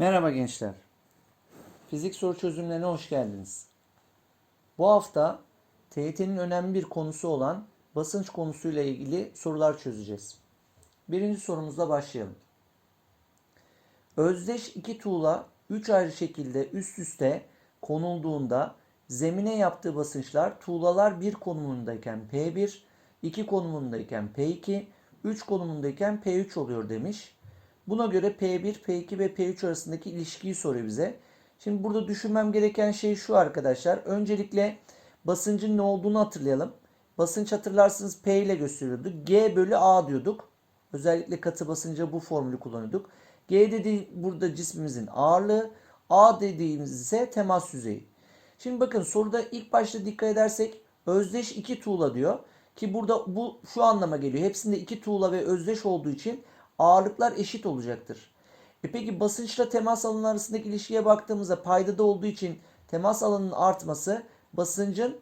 Merhaba gençler. Fizik soru çözümlerine hoş geldiniz. Bu hafta TYT'nin önemli bir konusu olan basınç konusuyla ilgili sorular çözeceğiz. Birinci sorumuzla başlayalım. Özdeş iki tuğla 3 ayrı şekilde üst üste konulduğunda zemine yaptığı basınçlar tuğlalar 1 konumundayken P1, 2 konumundayken P2, 3 konumundayken P3 oluyor demiş. Buna göre P1, P2 ve P3 arasındaki ilişkiyi soruyor bize. Şimdi burada düşünmem gereken şey şu arkadaşlar. Öncelikle basıncın ne olduğunu hatırlayalım. Basınç hatırlarsınız P ile gösteriyorduk. G bölü A diyorduk. Özellikle katı basınca bu formülü kullanıyorduk. G dediği burada cismimizin ağırlığı. A dediğimiz ise temas yüzeyi. Şimdi bakın soruda ilk başta dikkat edersek özdeş iki tuğla diyor. Ki burada bu şu anlama geliyor. Hepsinde iki tuğla ve özdeş olduğu için ağırlıklar eşit olacaktır. E peki basınçla temas alanı arasındaki ilişkiye baktığımızda paydada olduğu için temas alanının artması basıncın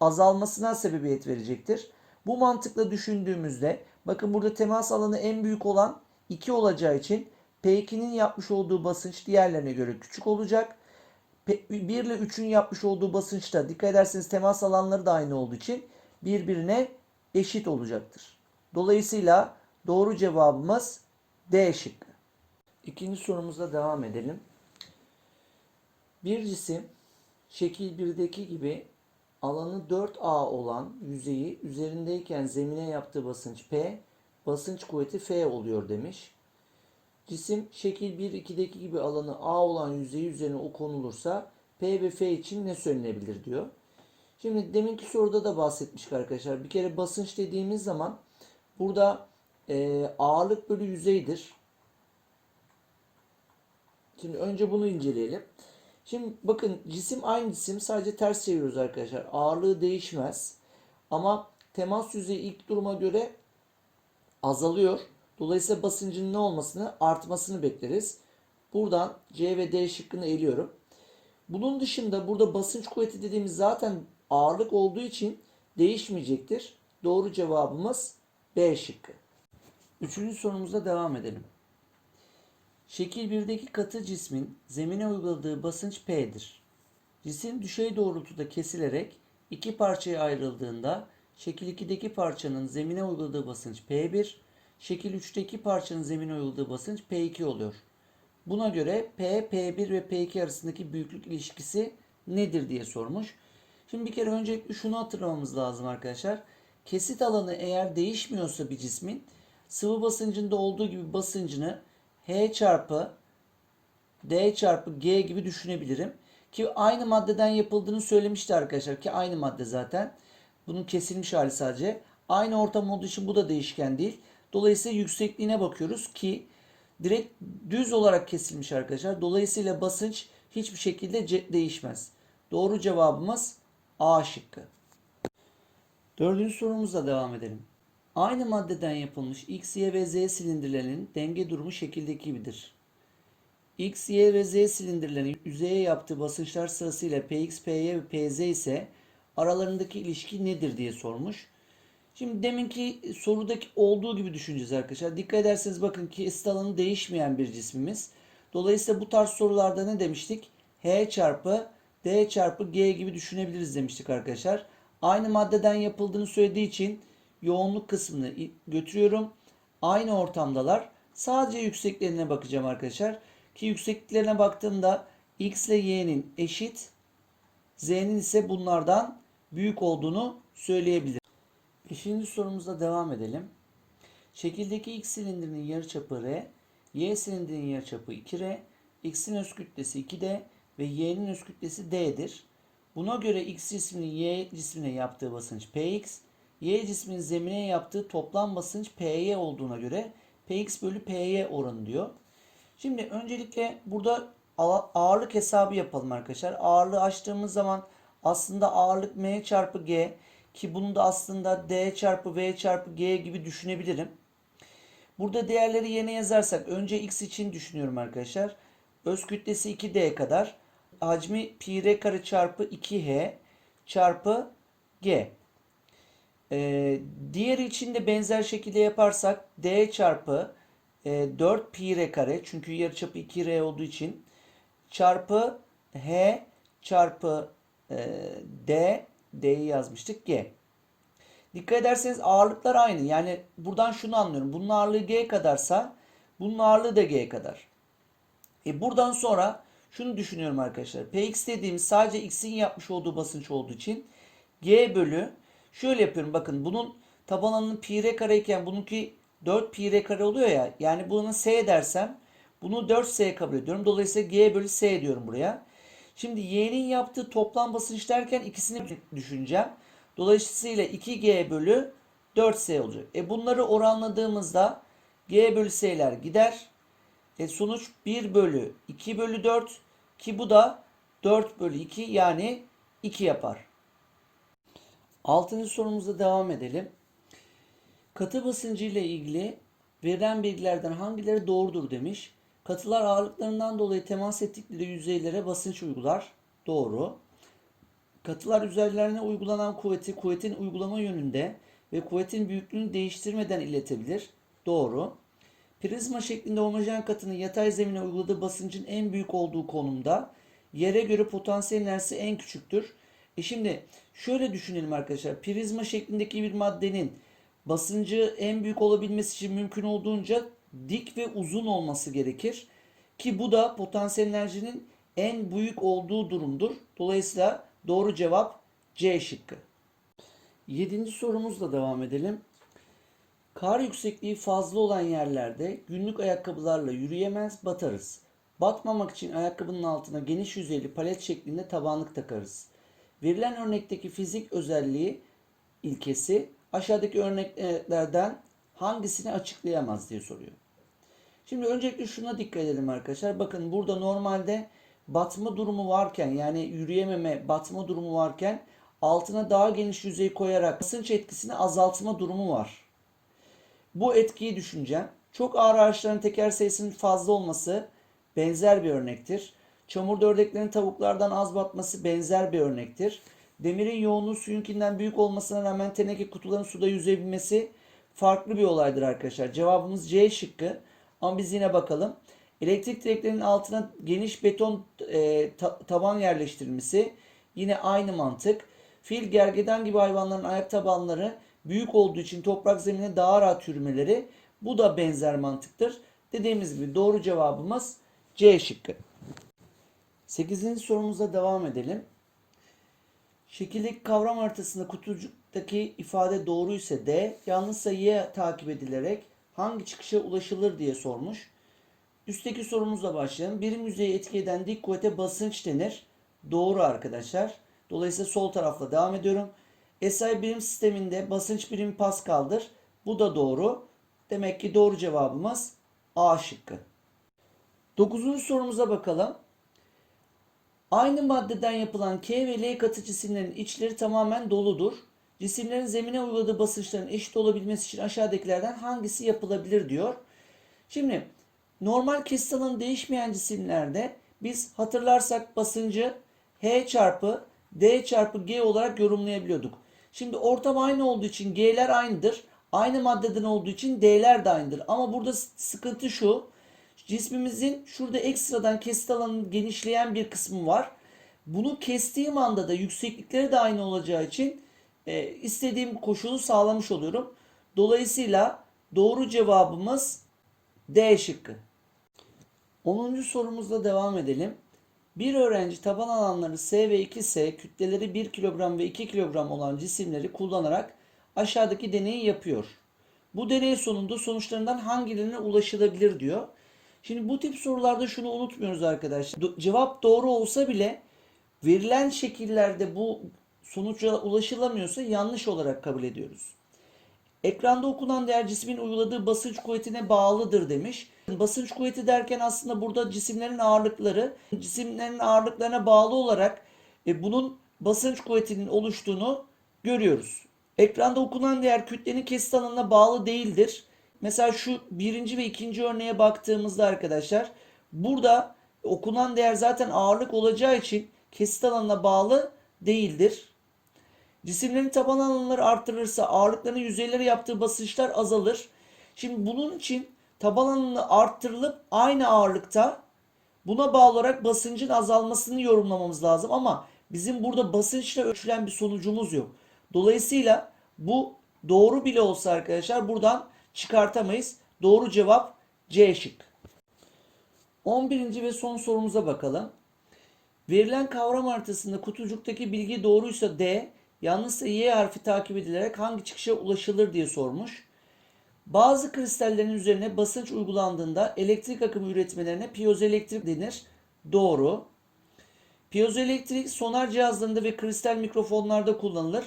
azalmasına sebebiyet verecektir. Bu mantıkla düşündüğümüzde bakın burada temas alanı en büyük olan 2 olacağı için P2'nin yapmış olduğu basınç diğerlerine göre küçük olacak. 1 ile 3'ün yapmış olduğu basınçta dikkat ederseniz temas alanları da aynı olduğu için birbirine eşit olacaktır. Dolayısıyla doğru cevabımız D şıkkı. İkinci sorumuzla devam edelim. Bir cisim şekil 1'deki gibi alanı 4A olan yüzeyi üzerindeyken zemine yaptığı basınç P, basınç kuvveti F oluyor demiş. Cisim şekil 1-2'deki gibi alanı A olan yüzeyi üzerine o konulursa P ve F için ne söylenebilir diyor. Şimdi deminki soruda da bahsetmiştik arkadaşlar. Bir kere basınç dediğimiz zaman burada e, ağırlık bölü yüzeydir. Şimdi önce bunu inceleyelim. Şimdi bakın cisim aynı cisim sadece ters çeviriyoruz arkadaşlar. Ağırlığı değişmez. Ama temas yüzeyi ilk duruma göre azalıyor. Dolayısıyla basıncın ne olmasını artmasını bekleriz. Buradan C ve D şıkkını eliyorum. Bunun dışında burada basınç kuvveti dediğimiz zaten ağırlık olduğu için değişmeyecektir. Doğru cevabımız B şıkkı. Üçüncü sorumuzda devam edelim. Şekil 1'deki katı cismin zemine uyguladığı basınç P'dir. Cisim düşey doğrultuda kesilerek iki parçaya ayrıldığında şekil 2'deki parçanın zemine uyguladığı basınç P1, şekil 3'teki parçanın zemine uyguladığı basınç P2 oluyor. Buna göre P, P1 ve P2 arasındaki büyüklük ilişkisi nedir diye sormuş. Şimdi bir kere öncelikle şunu hatırlamamız lazım arkadaşlar. Kesit alanı eğer değişmiyorsa bir cismin sıvı basıncında olduğu gibi basıncını H çarpı D çarpı G gibi düşünebilirim. Ki aynı maddeden yapıldığını söylemişti arkadaşlar ki aynı madde zaten. Bunun kesilmiş hali sadece. Aynı ortam olduğu için bu da değişken değil. Dolayısıyla yüksekliğine bakıyoruz ki direkt düz olarak kesilmiş arkadaşlar. Dolayısıyla basınç hiçbir şekilde değişmez. Doğru cevabımız A şıkkı. Dördüncü sorumuzla devam edelim. Aynı maddeden yapılmış X, Y ve Z silindirlerinin denge durumu şekildeki gibidir. X, Y ve Z silindirlerinin yüzeye yaptığı basınçlar sırasıyla Px, Py ve Pz ise aralarındaki ilişki nedir diye sormuş. Şimdi deminki sorudaki olduğu gibi düşüneceğiz arkadaşlar. Dikkat ederseniz bakın ki kesit alanı değişmeyen bir cismimiz. Dolayısıyla bu tarz sorularda ne demiştik? H çarpı D çarpı G gibi düşünebiliriz demiştik arkadaşlar. Aynı maddeden yapıldığını söylediği için yoğunluk kısmını götürüyorum. Aynı ortamdalar. Sadece yükseklerine bakacağım arkadaşlar. Ki yüksekliklerine baktığımda x ile y'nin eşit, z'nin ise bunlardan büyük olduğunu söyleyebilirim. Beşinci sorumuzda devam edelim. Şekildeki x silindirinin yarıçapı r, y silindirinin yarıçapı 2r, x'in öz kütlesi 2d ve y'nin öz kütlesi d'dir. Buna göre x cisminin y cismine yaptığı basınç px, y cisminin zemine yaptığı toplam basınç py olduğuna göre px bölü py oranı diyor. Şimdi öncelikle burada ağırlık hesabı yapalım arkadaşlar. Ağırlığı açtığımız zaman aslında ağırlık m çarpı g ki bunu da aslında d çarpı v çarpı g gibi düşünebilirim. Burada değerleri yerine yazarsak önce x için düşünüyorum arkadaşlar. Öz kütlesi 2d kadar. Hacmi pi r kare çarpı 2h çarpı g. Ee, diğeri için de benzer şekilde yaparsak d çarpı e, 4 pi r kare çünkü yarıçapı 2 r olduğu için çarpı h çarpı e, d d'yi yazmıştık g. Dikkat ederseniz ağırlıklar aynı. Yani buradan şunu anlıyorum. Bunun ağırlığı g kadarsa bunun ağırlığı da g kadar. E buradan sonra şunu düşünüyorum arkadaşlar. Px dediğimiz sadece x'in yapmış olduğu basınç olduğu için g bölü şöyle yapıyorum bakın bunun taban alanı pi r kare iken bununki 4 pi r kare oluyor ya. Yani bunu s dersem bunu 4s kabul ediyorum. Dolayısıyla g bölü s diyorum buraya. Şimdi y'nin yaptığı toplam basınç derken ikisini düşüneceğim. Dolayısıyla 2g bölü 4s olacak. E bunları oranladığımızda g bölü s'ler gider. E sonuç 1 bölü 2 bölü 4 ki bu da 4 bölü 2 yani 2 yapar. Altıncı sorumuza devam edelim. Katı basıncı ile ilgili verilen bilgilerden hangileri doğrudur demiş. Katılar ağırlıklarından dolayı temas ettikleri yüzeylere basınç uygular. Doğru. Katılar üzerlerine uygulanan kuvveti kuvvetin uygulama yönünde ve kuvvetin büyüklüğünü değiştirmeden iletebilir. Doğru. Prizma şeklinde homojen katının yatay zemine uyguladığı basıncın en büyük olduğu konumda yere göre potansiyel enerjisi en küçüktür. E şimdi şöyle düşünelim arkadaşlar. Prizma şeklindeki bir maddenin basıncı en büyük olabilmesi için mümkün olduğunca dik ve uzun olması gerekir. Ki bu da potansiyel enerjinin en büyük olduğu durumdur. Dolayısıyla doğru cevap C şıkkı. Yedinci sorumuzla devam edelim. Kar yüksekliği fazla olan yerlerde günlük ayakkabılarla yürüyemez batarız. Batmamak için ayakkabının altına geniş yüzeyli palet şeklinde tabanlık takarız. Verilen örnekteki fizik özelliği ilkesi aşağıdaki örneklerden hangisini açıklayamaz diye soruyor. Şimdi öncelikle şuna dikkat edelim arkadaşlar. Bakın burada normalde batma durumu varken yani yürüyememe batma durumu varken altına daha geniş yüzey koyarak basınç etkisini azaltma durumu var. Bu etkiyi düşüneceğim. Çok ağır araçların teker sayısının fazla olması benzer bir örnektir. Çamurda ördeklerin tavuklardan az batması benzer bir örnektir. Demirin yoğunluğu suyunkinden büyük olmasına rağmen teneke kutuların suda yüzebilmesi farklı bir olaydır arkadaşlar. Cevabımız C şıkkı. Ama biz yine bakalım. Elektrik direklerinin altına geniş beton e, ta- taban yerleştirilmesi yine aynı mantık. Fil, gergedan gibi hayvanların ayak tabanları büyük olduğu için toprak zemine daha rahat yürümeleri bu da benzer mantıktır. Dediğimiz gibi doğru cevabımız C şıkkı. 8. sorumuza devam edelim. Şekildeki kavram haritasında kutucuktaki ifade doğru ise D, yanlışsa Y takip edilerek hangi çıkışa ulaşılır diye sormuş. Üstteki sorumuzla başlayalım. Birim yüzeyi etki eden dik kuvvete basınç denir. Doğru arkadaşlar. Dolayısıyla sol tarafla devam ediyorum. SI birim sisteminde basınç birimi Pascal'dır. Bu da doğru. Demek ki doğru cevabımız A şıkkı. Dokuzuncu sorumuza bakalım. Aynı maddeden yapılan K ve L katı cisimlerin içleri tamamen doludur. Cisimlerin zemine uyguladığı basınçların eşit olabilmesi için aşağıdakilerden hangisi yapılabilir diyor. Şimdi normal kesit değişmeyen cisimlerde biz hatırlarsak basıncı H çarpı D çarpı G olarak yorumlayabiliyorduk. Şimdi ortam aynı olduğu için G'ler aynıdır. Aynı maddeden olduğu için D'ler de aynıdır. Ama burada sıkıntı şu. Cismimizin şurada ekstradan kesit alanının genişleyen bir kısmı var. Bunu kestiğim anda da yükseklikleri de aynı olacağı için e, istediğim koşulu sağlamış oluyorum. Dolayısıyla doğru cevabımız D şıkkı. 10. sorumuzla devam edelim. Bir öğrenci taban alanları S ve 2S kütleleri 1 kilogram ve 2 kilogram olan cisimleri kullanarak aşağıdaki deneyi yapıyor. Bu deney sonunda sonuçlarından hangilerine ulaşılabilir diyor. Şimdi bu tip sorularda şunu unutmuyoruz arkadaşlar. Do- cevap doğru olsa bile verilen şekillerde bu sonuca ulaşılamıyorsa yanlış olarak kabul ediyoruz. Ekranda okunan değer cismin uyguladığı basınç kuvvetine bağlıdır demiş. Basınç kuvveti derken aslında burada cisimlerin ağırlıkları, cisimlerin ağırlıklarına bağlı olarak e, bunun basınç kuvvetinin oluştuğunu görüyoruz. Ekranda okunan değer kütlenin kesit alanına bağlı değildir. Mesela şu birinci ve ikinci örneğe baktığımızda arkadaşlar burada okunan değer zaten ağırlık olacağı için kesit alanına bağlı değildir. Cisimlerin taban alanları artırılırsa ağırlıkların yüzeylere yaptığı basınçlar azalır. Şimdi bunun için taban alanı arttırılıp aynı ağırlıkta buna bağlı olarak basıncın azalmasını yorumlamamız lazım ama bizim burada basınçla ölçülen bir sonucumuz yok. Dolayısıyla bu doğru bile olsa arkadaşlar buradan çıkartamayız. Doğru cevap C şık. 11. ve son sorumuza bakalım. Verilen kavram haritasında kutucuktaki bilgi doğruysa D, yanlışsa Y harfi takip edilerek hangi çıkışa ulaşılır diye sormuş. Bazı kristallerin üzerine basınç uygulandığında elektrik akımı üretmelerine piyozoelektrik denir. Doğru. Piyozoelektrik sonar cihazlarında ve kristal mikrofonlarda kullanılır.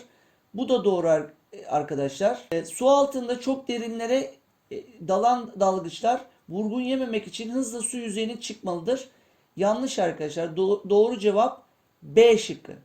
Bu da doğru arkadaşlar. E, su altında çok derinlere e, dalan dalgıçlar vurgun yememek için hızla su yüzeyine çıkmalıdır. Yanlış arkadaşlar. Do- doğru cevap B şıkkı.